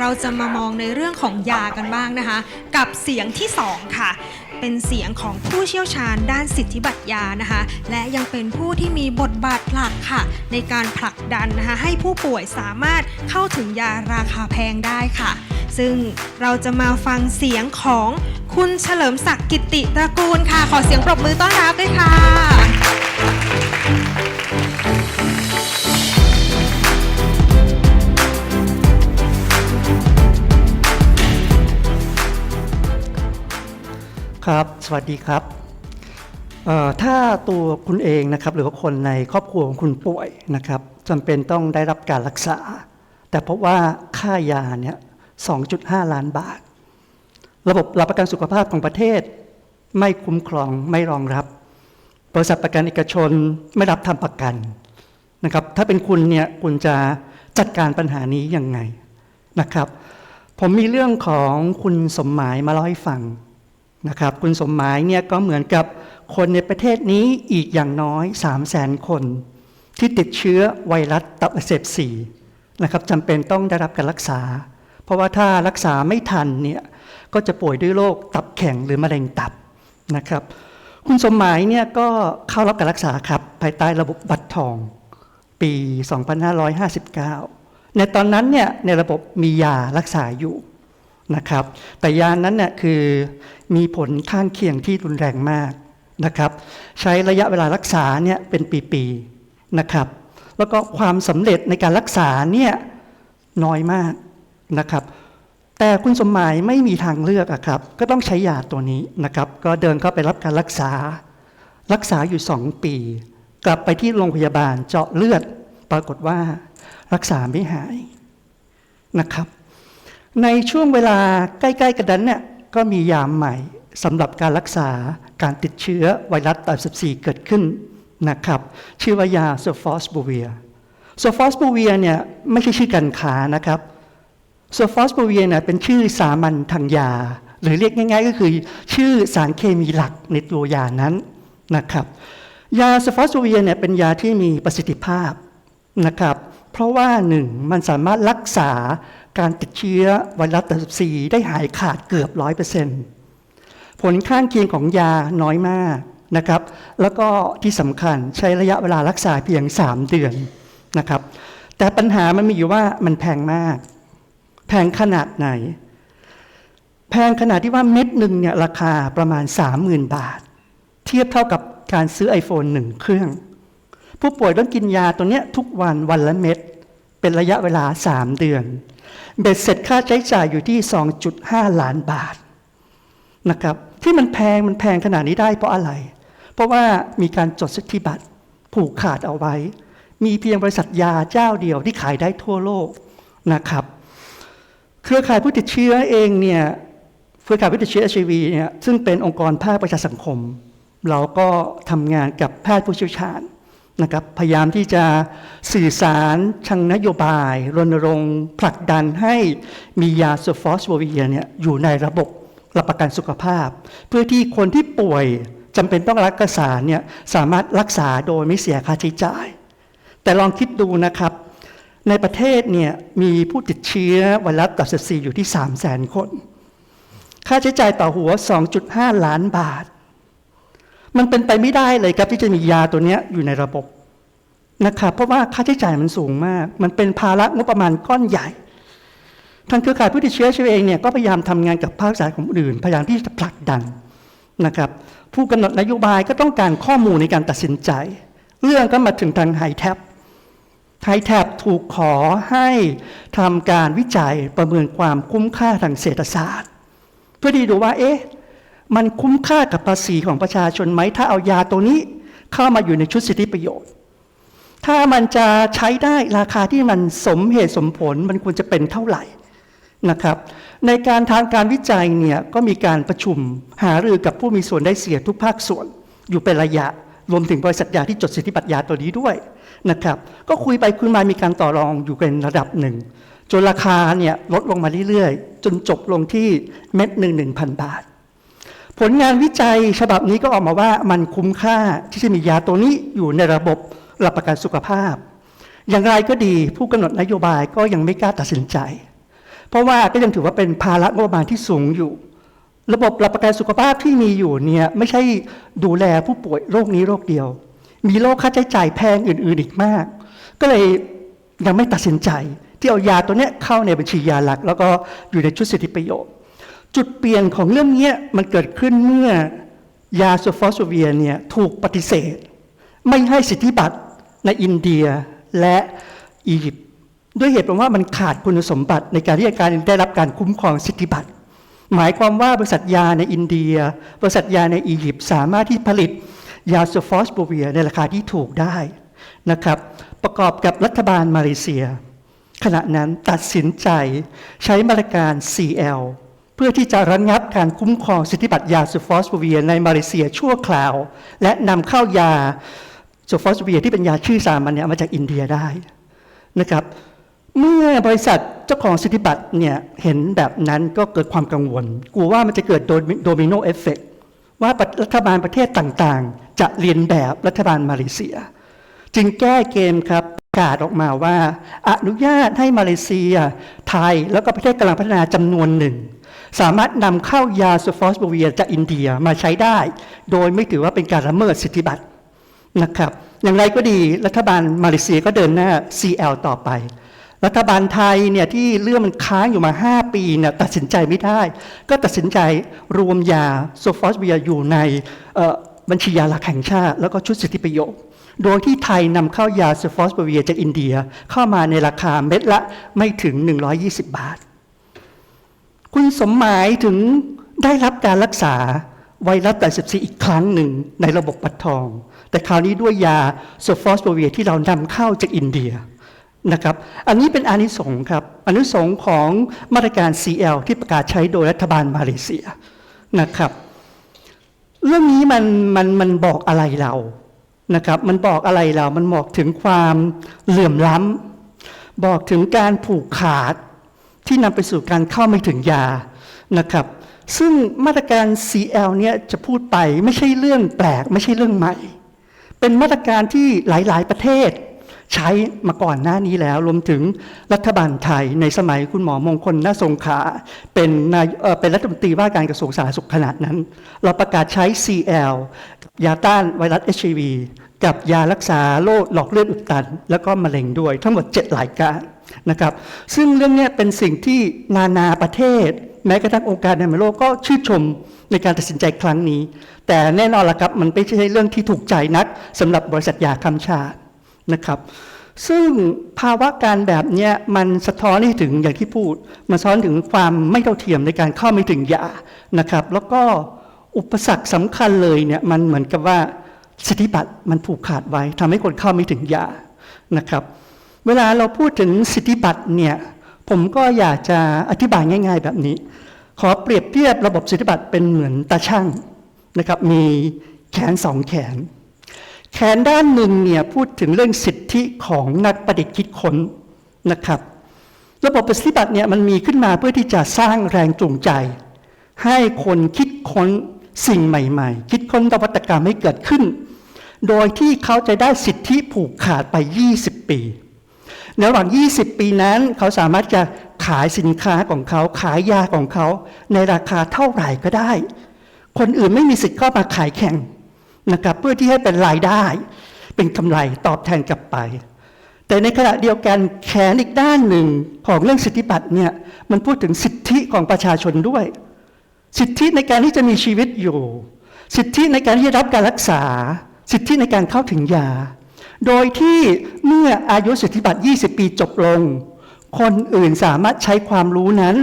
เราจะมามองในเรื่องของยากันบ้างนะคะ กับเสียงที่ 2 ค่ะ เป็นเสียงของผู้เชี่ยวชาญด้านสิทธิบัตรยานะคะ และยังเป็นผู้ที่มีบทบาทหลักค่ะ ในการผลักดันนะคะให้ผู้ป่วยสามารถเข้าถึงยาราคาแพงได้ค่ะ ซึ่งเราจะมาฟังเสียงของคุณเฉลิมศักดิ์กิติตระกูลค่ะ ขอเสียงปรบมือต้อนรับด้วยค่ะ ครับ สวัสดีครับ ถ้าตัวคุณเองนะครับหรือว่าคนในครอบครัวของคุณป่วยนะครับจำเป็นต้องได้รับการรักษา แต่เพราะว่าค่ายาเนี่ย 2.5 ล้านบาท ระบบหลักประกันสุขภาพของประเทศ ไม่คุ้มครองไม่รองรับ บริษัทประกันเอกชนไม่รับทำประกันนะครับ ถ้าเป็นคุณเนี่ยคุณจะจัดการปัญหานี้ยังไงนะครับ ผมมีเรื่องของคุณสมหมายมาเล่าให้ฟัง นะครับ คุณสมหมายเนี่ยก็เหมือนกับคนในประเทศนี้อีกอย่างน้อย 3 0 0แสนคน ที่ติดเชื้อไวรัสตับอักเสบสีนะครับจำเป็นต้องได้รับการรักษา เพราะว่าถ้ารักษาไม่ทันเนี่ยก็จะป่วยด้วยโรคตับแข็งหรือมะเร็งตับนะครับ คุณสมหมายเนี่ยก็เข้ารับการรักษาครับภายใต้ระบบบัตรทอง ปี 2559 ในตอนนั้นเนี่ยในระบบมียารักษาอยู่ นะครับ แต่ยานั้นเนี่ยคือมีผลข้างเคียงที่รุนแรงมากนะครับ ใช้ระยะเวลารักษาเนี่ยเป็นปีๆนะครับ แล้วก็ความสำเร็จในการรักษาเนี่ยน้อยมากนะครับ แต่คุณสมหมายไม่มีทางเลือกอะครับ ก็ต้องใช้ยาตัวนี้นะครับ ก็เดินเข้าไปรับการรักษา รักษาอยู่ 2 ปี กลับไปที่โรงพยาบาลเจาะเลือด ปรากฏว่ารักษาไม่หายนะครับ ในช่วงเวลาใกล้ๆกันนั้นเนี่ยก็มียาใหม่สำหรับการรักษาการติดเชื้อไวรัสตับ14 เกิดขึ้นนะครับชื่อว่ายาโซฟอสบูเวียโซฟอสบูเวียเนี่ยไม่ใช่ชื่อการค้านะครับโซฟอสบูเวียเนี่ยเป็นชื่อสามัญทางยา หรือเรียกง่าย ๆ ก็คือชื่อสารเคมีหลักในตัวยานั้นนะครับยาโซฟอสบูเวียเนี่ยเป็นยาที่มีประสิทธิภาพนะครับเพราะว่าหนึ่งมันสามารถรักษา การติดเชื้อไวรัสตับสีได้หายขาดเกือบร้อยเปอร์เซ็นต์ผลข้างเคียงของยาน้อยมากนะครับ แล้วก็ที่สำคัญใช้ระยะเวลารักษาเพียง 3 เดือนนะครับ แต่ปัญหามันมีอยู่ว่ามันแพงมาก แพงขนาดไหน แพงขนาดที่ว่าเม็ดหนึ่งเนี่ยราคาประมาณ 30,000 บาท เทียบเท่ากับการซื้อ iPhone หนึ่งเครื่อง ผู้ป่วยต้องกินยาตัวเนี้ยทุกวันวันละเม็ดเป็นระยะเวลา 3 เดือน เบ็ดเสร็จค่าใช้จ่ายอยู่ที่ 2.5 ล้านบาทนะครับที่มันแพงมันแพงขนาดนี้ได้เพราะอะไร เพราะว่ามีการจดสิทธิบัตรผูกขาดเอาไว้ มีเพียงบริษัทยาเจ้าเดียวที่ขายได้ทั่วโลกนะครับ เครือข่ายผู้ติดเชื้อเองเนี่ยเครือข่ายผู้ติดเชื้อ HIV เนี่ยซึ่งเป็นองค์กรภาคประชาสังคม เราก็ทำงานกับแพทย์ผู้เชี่ยวชาญ นะครับพยายามที่จะสื่อสารทางนโยบาย รณรงค์ผลักดันให้มียาโซฟอสโบเวียเนี่ยอยู่ในระบบรับประกันสุขภาพ เพื่อที่คนที่ป่วยจำเป็นต้องรักษาเนี่ยสามารถรักษาโดยไม่เสียค่าใช้จ่าย แต่ลองคิดดูนะครับ ในประเทศเนี่ยมีผู้ติดเชื้อไวรัสตับสีอยู่ที่ 3 0 0 0 0 0 คน ค่าใช้จ่ายต่อหัว 2.5 ล้านบาท มันเป็นไปไม่ได้เลยครับที่จะมียาตัวนี้อยู่ในระบบนะครับเพราะว่าค่าใช้จ่ายมันสูงมาก มันเป็นภาระงบประมาณก้อนใหญ่ทางเครือข่ายผู้ติดเชื้อชีวเองเนี่ยก็พยายามทำงานกับภาคสายของอื่น พยายามที่จะผลักดันนะครับผู้กำหนดนโยบายก็ต้องการข้อมูลในการตัดสินใจ เรื่องก็มาถึงทางไฮแท็บไทยแท็บถูกขอให้ทำการวิจัยประเมินความคุ้มค่าทางเศรษฐศาสตร์ เพื่อที่ดูว่าเอ๊ะ มันคุ้มค่ากับภาษีของประชาชนไหม ถ้าเอายาตัวนี้เข้ามาอยู่ในชุดสิทธิประโยชน์ ถ้ามันจะใช้ได้ราคาที่มันสมเหตุสมผลมันควรจะเป็นเท่าไหร่นะครับ ในการทางการวิจัยเนี่ยก็มีการประชุมหารือกับผู้มีส่วนได้เสียทุกภาคส่วน อยู่เป็นระยะรวมถึงบริษัทยาที่จดสิทธิบัตรยาตัวนี้ด้วยนะครับ ก็คุยไปคุยมามีการต่อรองอยู่เป็นระดับหนึ่งจนราคาเนี่ยลดลงมาเรื่อยๆ จนจบลงที่เม็ดหนึ่งหนึ่งพันบาท ผลงานวิจัยฉบับนี้ก็ออกมาว่ามันคุ้มค่าที่จะมียาตัวนี้อยู่ในระบบหลักประกันสุขภาพ อย่างไรก็ดีผู้กำหนดนโยบายก็ยังไม่กล้าตัดสินใจ เพราะว่าก็ยังถือว่าเป็นภาระงบประมาณที่สูงอยู่ ระบบหลักประกันสุขภาพที่มีอยู่เนี่ยไม่ใช่ดูแลผู้ป่วยโรคนี้โรคเดียว มีโรคค่าใช้จ่ายแพงอื่นๆอีกมาก ก็เลยยังไม่ตัดสินใจ ที่เอายาตัวนี้เข้าในบัญชียาหลัก แล้วก็อยู่ในชุดสิทธิประโยชน์ จุดเปลี่ยนของเรื่องนี้มันเกิดขึ้นเมื่อยาซูฟอสเวียเนี่ยถูกปฏิเสธ ไม่ให้สิทธิบัตรในอินเดียและอียิปต์ด้วยเหตุผลว่ามันขาดคุณสมบัติในการที่จะการได้รับการคุ้มครองสิทธิบัตรหมายความว่าบริษัทยาในอินเดีย บริษัทยาในอียิปต์สามารถที่ผลิตยาซูฟอสโบเวียในราคาที่ถูกได้นะครับ ประกอบกับรัฐบาลมาเลเซีย ขณะนั้นตัดสินใจใช้มาตรการ CL เพื่อที่จะระงับการคุ้มครองสิทธิบัตรยาซูฟอสโบเวียในมาเลเซียชั่วคราว และนำเข้ายาซูฟอสโบเวียที่เป็นยาชื่อสามัญเนี่ยมาจากอินเดียได้นะครับ เมื่อบริษัทเจ้าของสิทธิบัตรเนี่ยเห็นแบบนั้นก็เกิดความกังวล กลัวว่ามันจะเกิดโดมิโนเอฟเฟกว่ารัฐบาลประเทศต่างๆ จะเรียนแบบรัฐบาลมาเลเซีย จึงแก้เกมครับประกาศออกมาว่า อนุญาตให้มาเลเซีย ไทยแล้วก็ประเทศกำลังพัฒนาจำนวนหนึ่ง สามารถนำเข้ายาซูฟอสโบเวียจากอินเดียมาใช้ได้ โดยไม่ถือว่าเป็นการละเมิดสิทธิบัตรนะครับ อย่างไรก็ดีรัฐบาลมาเลเซียก็เดินหน้า CL ต่อไป รัฐบาลไทยเนี่ยที่เรื่องมันค้างอยู่มา 5 ปีเนี่ยตัดสินใจไม่ได้ ก็ตัดสินใจรวมยาโซฟอสเบียอยู่ในบัญชียาหลักแห่งชาติ แล้วก็ชุดสิทธิประโยชน์โดยที่ไทยนำเข้ายาโซฟอสเบียจากอินเดียเข้ามาในราคาเม็ดละไม่ถึง 120 บาท คุณสมหมายถึงได้รับการรักษาไวรัส84อีกครั้งหนึ่งในระบบปัดทอง แต่คราวนี้ด้วยยาโซฟอสเบียที่เรานำเข้าจากอินเดียนะครับ อันนี้เป็นอานิสงส์ครับอานิสงส์ของมาตรการ CL ที่ประกาศใช้โดยรัฐบาลมาเลเซียนะครับ เรื่องนี้มันมันมันบอกอะไรเรานะครับ มันบอกอะไรเรา มันบอกถึงความเหลื่อมล้ำบอกถึงการผูกขาด ที่นำไปสู่การเข้าไม่ถึงยานะครับ ซึ่งมาตรการ CL เนี่ยจะพูดไปไม่ใช่เรื่องแปลก ไม่ใช่เรื่องใหม่ เป็นมาตรการที่หลาย ๆ ประเทศ ใช้มาก่อนหน้านี้แล้ว รวมถึงรัฐบาลไทยในสมัยคุณหมอมงคลน่าสงขาเป็นนายเอ่อเป็นรัฐมนตรีว่าการกระทรวงสาธารณสุขขนาดนั้น เราประกาศใช้ CL ยาต้านไวรัส HIV กับยารักษาโรคหลอดเลือดอุดตัน แล้วก็มะเร็งด้วยทั้งหมด 7 รายการ นะครับ ซึ่งเรื่องนี้เป็นสิ่งที่นานาประเทศ แม้กระทั่งองค์การอนามัยโลกก็ชื่นชมในการตัดสินใจครั้งนี้ แต่แน่นอนละครับมันไม่ใช่เรื่องที่ถูกใจนักสำหรับบริษัทยาคำชาตินะครับซึ่งภาวะการแบบนี้มันสะท้อนให้ถึงอย่างที่พูด มันสะท้อนถึงความไม่เท่าเทียมในการเข้าไม่ถึงยานะครับ แล้วก็อุปสรรคสำคัญเลยเนี่ยมันเหมือนกับว่าสิทธิบัตรมันผูกขาดไว้ทำให้คนเข้าไม่ถึงยานะครับ เวลาเราพูดถึงสิทธิบัตรเนี่ยผมก็อยากจะอธิบายง่าย ๆ แบบนี้ ขอเปรียบเทียบระบบสิทธิบัตรเป็นเหมือนตาช่างนะครับมีแขนสองแขน แขนด้านหนึ่งเนี่ยพูดถึงเรื่องสิทธิของนักประดิษฐ์คิดค้นนะครับระบบปฏิบัติเนี่ยมันมีขึ้นมาเพื่อที่จะสร้างแรงจูงใจ ให้คนคิดค้นสิ่งใหม่ๆ คิดค้นนวัตกรรมให้เกิดขึ้น โดยที่เขาจะได้สิทธิผูกขาดไป 20 ปี ในระหว่าง 20 ปีนั้นเขาสามารถจะขายสินค้าของเขาขายยาของเขา ในราคาเท่าไหร่ก็ได้ คนอื่นไม่มีสิทธิ์เข้ามาขายแข่งนะครับเพื่อที่ให้เป็นรายได้ เป็นกำไรตอบแทนกลับไป แต่ในขณะเดียวกันแขนอีกด้านหนึ่งของเรื่องสิทธิบัตรเนี่ยมันพูดถึงสิทธิของประชาชนด้วย สิทธิในการที่จะมีชีวิตอยู่ สิทธิในการที่จะรับการรักษา สิทธิในการเข้าถึงยา โดยที่เมื่ออายุสิทธิบัตร 20 ปีจบลง คนอื่นสามารถใช้ความรู้นั้น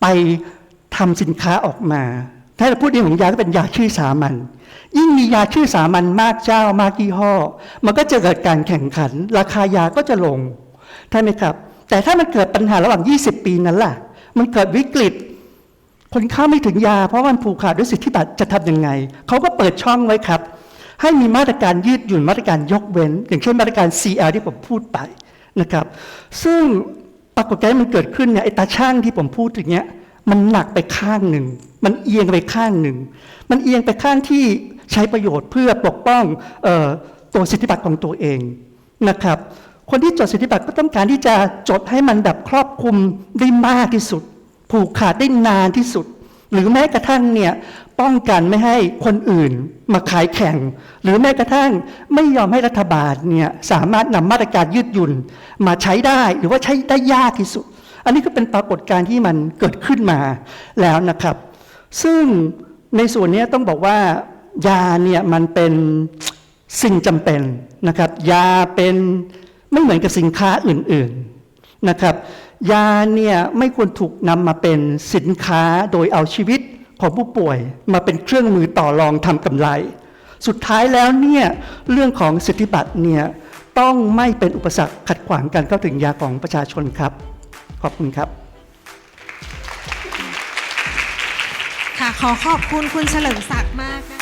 ไปทำสินค้าออกมา ถ้าเราพูดในของยาก็เป็นยาชื่อสามัญ ยิ่งมียาชื่อสามัญมากเจ้ามากยี่ห้อ มันก็จะเกิดการแข่งขัน ราคายาก็จะลง ใช่ไหมครับ แต่ถ้ามันเกิดปัญหาระหว่าง 20 ปีนั้นล่ะ มันเกิดวิกฤต คนเข้าไม่ถึงยา เพราะมันผูกขาดด้วยสิทธิบัตรจะทำยังไง เขาก็เปิดช่องไว้ครับ ให้มีมาตรการยืดหยุ่นมาตรการยกเว้น อย่างเช่นมาตรการ CL ที่ผมพูดไปนะครับ ซึ่งปรากฏการณ์มันเกิดขึ้นเนี่ยไอ้ตาช่างที่ผมพูดถึงเนี้ยมันหนักไปข้างหนึ่ง มันเอียงไปข้างหนึ่ง มันเอียงไปข้างที่ใช้ประโยชน์เพื่อปกป้องออตัวสิทธิบัตรของตัวเองนะครับ คนที่จดสิทธิบัตรก็ต้องการที่จะจดให้มันแบบครอบคลุมได้มากที่สุด ผูกขาดได้นานที่สุด หรือแม้กระทั่งเนี่ยป้องกันไม่ให้คนอื่นมาขายแข่ง หรือแม้กระทั่งไม่ยอมให้รัฐบาลเนี่ยสามารถนำมาตรการยืดหยุ่นมาใช้ได้หรือว่าใช้ได้ยากที่สุด อันนี้ก็เป็นปรากฏการณ์ที่มันเกิดขึ้นมาแล้วนะครับ ซึ่งในส่วนนี้ต้องบอกว่ายาเนี่ยมันเป็นสิ่งจำเป็นนะครับ ยาเป็นไม่เหมือนกับสินค้าอื่นๆนะครับ ยาเนี่ยไม่ควรถูกนำมาเป็นสินค้าโดยเอาชีวิตของผู้ป่วยมาเป็นเครื่องมือต่อรองทำกำไร สุดท้ายแล้วเนี่ยเรื่องของสิทธิบัตรเนี่ยต้องไม่เป็นอุปสรรคขัดขวางการเข้าถึงยาของประชาชนครับ ขอบคุณครับ ค่ะขอขอบคุณคุณเฉลิมศักดิ์มากนะคะ